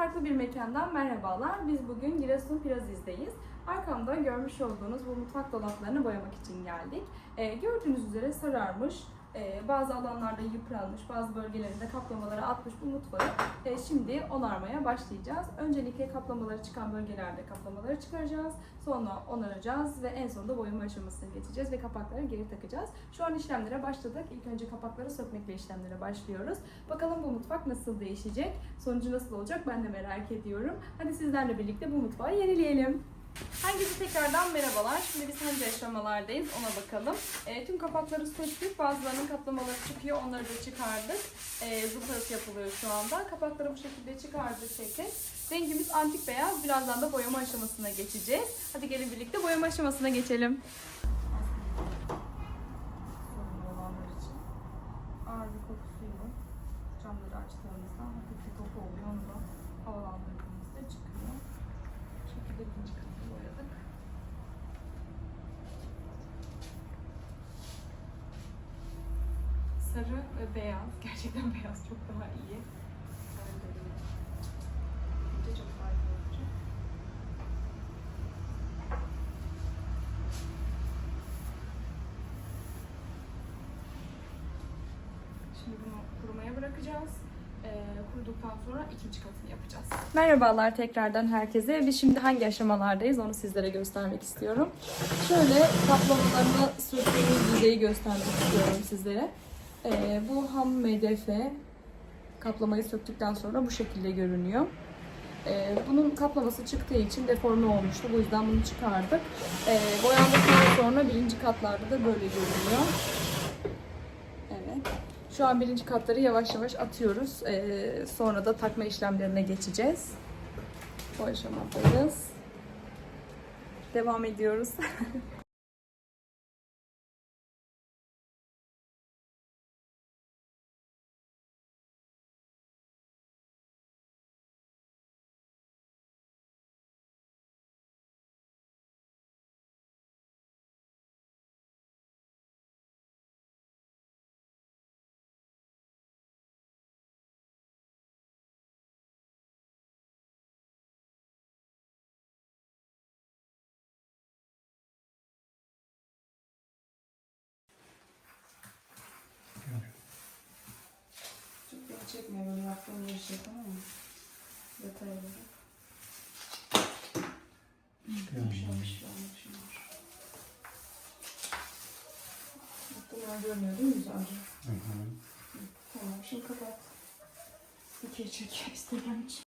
farklı bir mekandan merhabalar. Biz bugün Giresun Piraziz'deyiz. Arkamda görmüş olduğunuz bu mutfak dolaplarını boyamak için geldik. Ee, gördüğünüz üzere sararmış, e, bazı alanlarda yıpranmış, bazı bölgelerinde kaplamaları atmış bu mutfağı e, şimdi onarmaya başlayacağız. Öncelikle kaplamaları çıkan bölgelerde kaplamaları çıkaracağız. Sonra onaracağız ve en sonunda boyama aşamasına geçeceğiz ve kapakları geri takacağız. Şu an işlemlere başladık. İlk önce kapakları sökmekle işlemlere başlıyoruz. Bakalım bu mutfak nasıl değişecek? Sonucu nasıl olacak ben de merak ediyorum. Hadi sizlerle birlikte bu mutfağı yenileyelim. Tekrardan merhabalar. Şimdi biz hangi aşamalardayız ona bakalım. E, tüm kapakları söktük. Bazılarının kaplamaları çıkıyor. Onları da çıkardık. E, zımparası yapılıyor şu anda. Kapakları bu şekilde çıkardık tek. Rengimiz antik beyaz. Birazdan da boyama aşamasına geçeceğiz. Hadi gelin birlikte boyama aşamasına geçelim. Ağır kokusuyla camları açtığımızda hafif bir koku oluyor. Onu da havalandırdığımızda çıkıyor. Bu şekilde ikinci katı boyadık. Sarı ve beyaz. Gerçekten beyaz çok daha iyi. Bence çok farklı olacak. Şimdi bunu kurumaya bırakacağız. Ee, kuruduktan sonra ikinci katını yapacağız. Merhabalar tekrardan herkese. Biz şimdi hangi aşamalardayız onu sizlere göstermek istiyorum. Şöyle kaplamalarını söktüğümüz yüzeyi göstermek istiyorum sizlere. Ee, bu ham MDF kaplamayı söktükten sonra bu şekilde görünüyor. Ee, bunun kaplaması çıktığı için deforme olmuştu. Bu yüzden bunu çıkardık. Ee, boyandıktan sonra birinci katlarda da böyle görünüyor. Evet. Şu an birinci katları yavaş yavaş atıyoruz. Ee, sonra da takma işlemlerine geçeceğiz. Bu aşamadayız. Devam ediyoruz. Çekmiyor böyle yaptığım bir şey tamam mı? Detay olarak. Yavaş yavaş anlaşılıyor. Muhtemelen görünüyor değil mi güzelce? Tamam şimdi kapat. İkiye çek Instagram için.